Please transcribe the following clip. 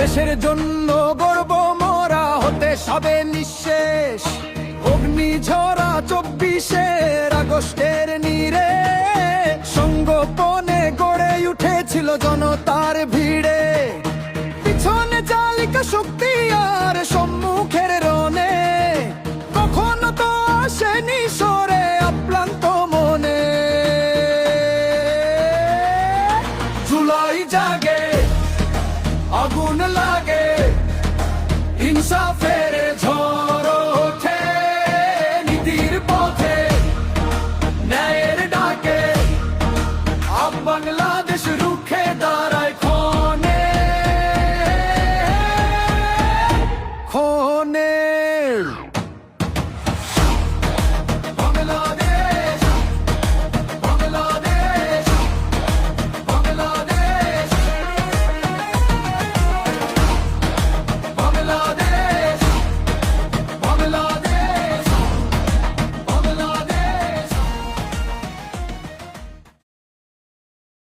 দেশের জন্য গর্ব মোরা হতে সবে নিঃশেষ। অগ্নি ঝরা চব্বিশের আগস্টের নীরে সঙ্গোপনে গড়ে উঠেছিল জনতার ভিড়ে। পিছনে চালিকা শক্তি আর সম্মুখের রনে কখনো তো আসেনি সরে আপ্রান্ত মনে। জুলাই জাগে আগুন লাগে, হিংসা ফেরে, ঝড় ওঠে, নীতির পথে, ন্যায়ের ডাকে। আপ বাংলাদেশ রুখে দাঁড়ায় খনে খনে